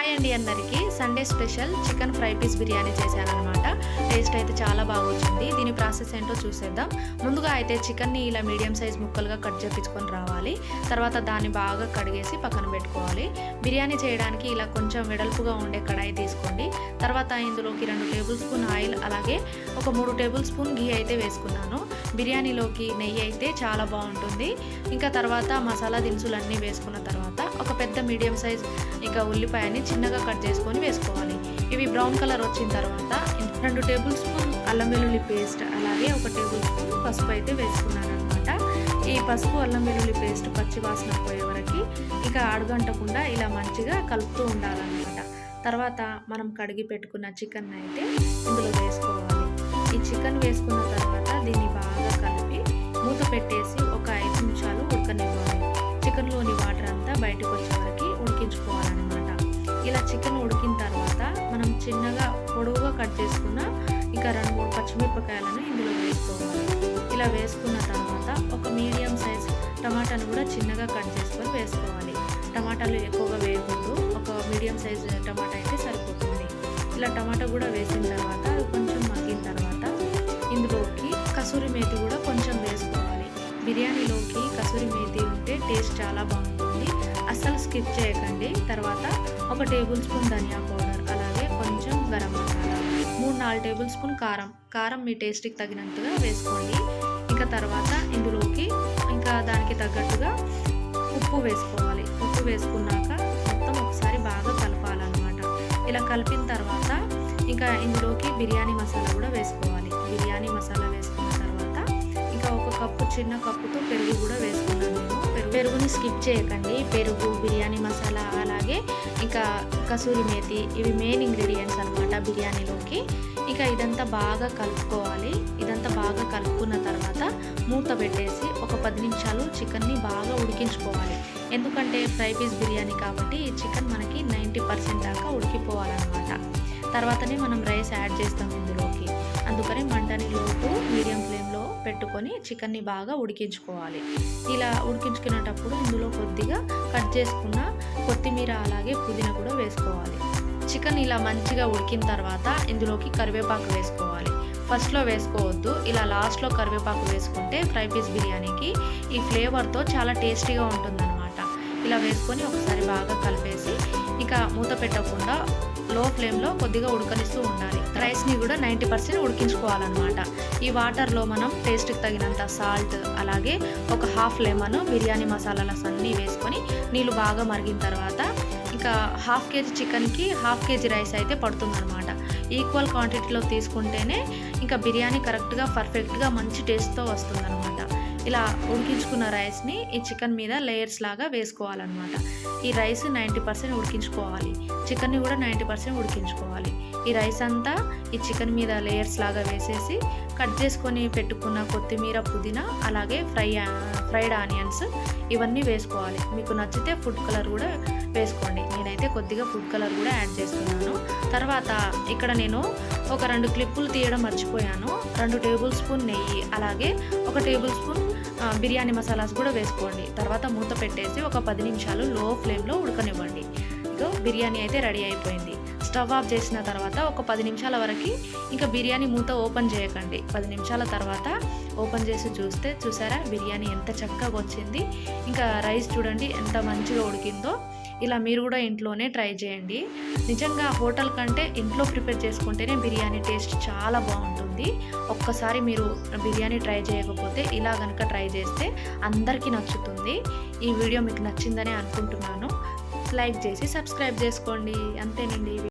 Hi అండి అందరికీ. Sunday special chicken fry piece biryani చేశానమాట taste అయితే చాలా బాగా వచ్చింది దీని ప్రాసెస్ ఏంటో చూసేద్దాం. ముందుగా అయితే చికెన్ని ఇలా మీడియం సైజ్ ముక్కలుగా కట్ చేపించుకొని రావాలి. తర్వాత దాన్ని బాగా కడిగేసి పక్కన పెట్టుకోవాలి. బిర్యానీ చేయడానికి ఇలా కొంచెం వెడల్పుగా ఉండే కడాయి తీసుకోండి. తర్వాత ఇందులోకి రెండు టేబుల్ స్పూన్ ఆయిల్ అలాగే ఒక మూడు టేబుల్ స్పూన్ ఘీ అయితే వేసుకున్నాను. బిర్యానీలోకి నెయ్యి అయితే చాలా బాగుంటుంది. ఇంకా తర్వాత మసాలా దినుసులన్నీ వేసుకున్న తర్వాత ఒక పెద్ద మీడియం సైజ్ ఇంకా ఉల్లిపాయని చిన్నగా కట్ చేసుకొని వేసుకోవాలి. ఇవి బ్రౌన్ కలర్ వచ్చిన తర్వాత రెండు టేబుల్ స్పూన్ అల్లం వెల్లుల్లి పేస్ట్ అలాగే ఒక టేబుల్ స్పూన్ పసుపు అయితే వేసుకున్నాను అనమాట ఈ పసుపు అల్లం వెల్లుల్లి పేస్ట్ పచ్చి వాసన పోయే వరకు ఇక అడుగంటకుండా ఇలా మంచిగా కలుపుతూ ఉండాలన్నమాట. తర్వాత మనం కడిగి పెట్టుకున్న చికెన్ అయితే ఇందులో వేసుకోవాలి. ఈ చికెన్ వేసుకున్న తర్వాత దీన్ని బాగా కలిపి మూత పెట్టేసి ఒక ఐదు నిమిషాలు ఉడకనివ్వాలి. చికెన్లోని వాటర్ అంతా బయటకు వచ్చే వరకు ఉడికించుకోవాలన్నమాట. ఇలా చికెన్ ఉడికిన తర్వాత మనం చిన్నగా పొడవుగా కట్ చేసుకున్న ఇంకా రెండు మూడు పచ్చిమిరపకాయలను ఇందులో వేసుకోవాలి. ఇలా వేసుకున్న తర్వాత ఒక మీడియం సైజ్ టమాటాను కూడా చిన్నగా కట్ చేసుకొని వేసుకోవాలి. టమాటాలు ఎక్కువగా వేయకూడదు. ఒక మీడియం సైజ్ టమాటా అయితే సరిపోతుంది. ఇలా టమాటా కూడా వేసిన తర్వాత కొంచెం మగ్గిన తర్వాత ఇందులోకి కసూరి మేతి కూడా కొంచెం వేసుకోవాలి. బిర్యానీలోకి కసూరి మేతి ఉంటే టేస్ట్ చాలా బాగుంటుంది. అస్సలు స్కిప్ చేయకండి. తర్వాత ఒక టేబుల్ స్పూన్ ధనియా పౌడర్ అలాగే కొంచెం గరం మసాలా మూడు నాలుగు టేబుల్ స్పూన్ కారం. కారం మీ టేస్ట్కి తగినట్టుగా వేసుకోండి. ఇంకా తర్వాత ఇందులోకి ఇంకా దానికి తగ్గట్టుగా ఉప్పు వేసుకోవాలి. ఉప్పు వేసుకున్నాక మొత్తం ఒకసారి బాగా కలపాలన్నమాట. ఇలా కలిపిన తర్వాత ఇంకా ఇందులోకి బిర్యానీ మసాలా కూడా వేసుకోవాలి. బిర్యానీ మసాలా చిన్న కప్పుతో పెరుగు కూడా వేసుకున్నాను నేను. పెరుగుని స్కిప్ చేయకండి. పెరుగు బిర్యానీ మసాలా అలాగే ఇంకా కసూరి మేతి ఇవి మెయిన్ ఇంగ్రీడియంట్స్ అనమాట బిర్యానీలోకి. ఇక ఇదంతా బాగా కలుపుకోవాలి. ఇదంతా బాగా కలుపుకున్న తర్వాత మూత పెట్టేసి ఒక పది నిమిషాలు చికెన్ని బాగా ఉడికించుకోవాలి. ఎందుకంటే ఫ్రై పీస్ బిర్యానీ కాబట్టి ఈ చికెన్ మనకి నైంటీ పర్సెంట్ దాకా ఉడికిపోవాలన్నమాట. తర్వాతనే మనం రైస్ యాడ్ చేస్తాం ఇందులోకి. అందుకని మంటని లోపు మీడియం ఫ్లేమ్ పెట్టుకొని చికెన్ని బాగా ఉడికించుకోవాలి. ఇలా ఉడికించుకునేటప్పుడు ఇందులో కొద్దిగా కట్ చేసుకున్న కొత్తిమీర అలాగే పుదీనా కూడా వేసుకోవాలి. చికెన్ ఇలా మంచిగా ఉడికిన తర్వాత ఇందులోకి కరివేపాకు వేసుకోవాలి. ఫస్ట్లో వేసుకోవద్దు ఇలా లాస్ట్లో కరివేపాకు వేసుకుంటే ఫ్రై పీస్ బిర్యానీకి ఈ ఫ్లేవర్తో చాలా టేస్టీగా ఉంటుందన్నమాట. ఇలా వేసుకొని ఒకసారి బాగా కలిపేసి ఇక మూత పెట్టకుండా లో ఫ్లేమ్లో కొద్దిగా ఉడకనిస్తూ ఉండాలి. రైస్ని కూడా నైంటీ పర్సెంట్ ఉడికించుకోవాలన్నమాట. ఈ వాటర్లో మనం టేస్ట్కి తగినంత సాల్ట్ అలాగే ఒక హాఫ్ లెమన్ బిర్యానీ మసాలాలు అన్నీ వేసుకొని నీళ్ళు బాగా మరిగిన తర్వాత ఇంకా హాఫ్ కేజీ చికెన్కి హాఫ్ కేజీ రైస్ అయితే పడుతుందన్నమాట. ఈక్వల్ క్వాంటిటీలో తీసుకుంటేనే ఇంకా బిర్యానీ కరెక్ట్గా పర్ఫెక్ట్గా మంచి టేస్ట్తో వస్తుందన్నమాట. ఇలా ఉడికించుకున్న రైస్ని ఈ చికెన్ మీద లేయర్స్ లాగా వేసుకోవాలన్నమాట. ఈ రైస్ నైంటీ పర్సెంట్ ఉడికించుకోవాలి. చికెన్ని కూడా నైంటీ పర్సెంట్ ఉడికించుకోవాలి. ఈ రైస్ అంతా ఈ చికెన్ మీద లేయర్స్ లాగా వేసేసి కట్ చేసుకొని పెట్టుకున్న కొత్తిమీర పుదీనా అలాగే ఫ్రై ఫ్రైడ్ ఆనియన్స్ ఇవన్నీ వేసుకోవాలి. మీకు నచ్చితే ఫుడ్ కలర్ కూడా వేసుకోండి. నేనైతే కొద్దిగా ఫుడ్ కలర్ కూడా యాడ్ చేస్తున్నాను. తర్వాత ఇక్కడ నేను ఒక రెండు క్లిప్పులు తీయడం మర్చిపోయాను. రెండు టేబుల్ స్పూన్ నెయ్యి అలాగే ఒక టేబుల్ స్పూన్ బిర్యానీ మసాలాస్ కూడా వేసుకోండి. తర్వాత మూత పెట్టేసి ఒక పది నిమిషాలు లో ఫ్లేమ్లో ఉడకనివ్వండి. ఇక బిర్యానీ అయితే రెడీ అయిపోయింది. స్టవ్ ఆఫ్ చేసిన తర్వాత ఒక పది నిమిషాల వరకు ఇంకా బిర్యానీ మూత ఓపెన్ చేయకండి. పది నిమిషాల తర్వాత ఓపెన్ చేసి చూస్తే చూసారా? బిర్యానీ ఎంత చక్కగా వచ్చింది. ఇంకా రైస్ చూడండి ఎంత మంచిగా ఉడికిందో. ఇలా మీరు కూడా ఇంట్లోనే ట్రై చేయండి. నిజంగా హోటల్ కంటే ఇంట్లో ప్రిపేర్ చేసుకుంటేనే బిర్యానీ టేస్ట్ చాలా బాగుంటుంది. ఒక్కసారి మీరు బిర్యానీ ట్రై చేయకపోతే ఇలా కనుక ట్రై చేస్తే అందరికీ నచ్చుతుంది. ఈ వీడియో మీకు నచ్చిందని అనుకుంటున్నాను. లైక్ చేసి సబ్స్క్రైబ్ చేసుకోండి. అంతేనండి.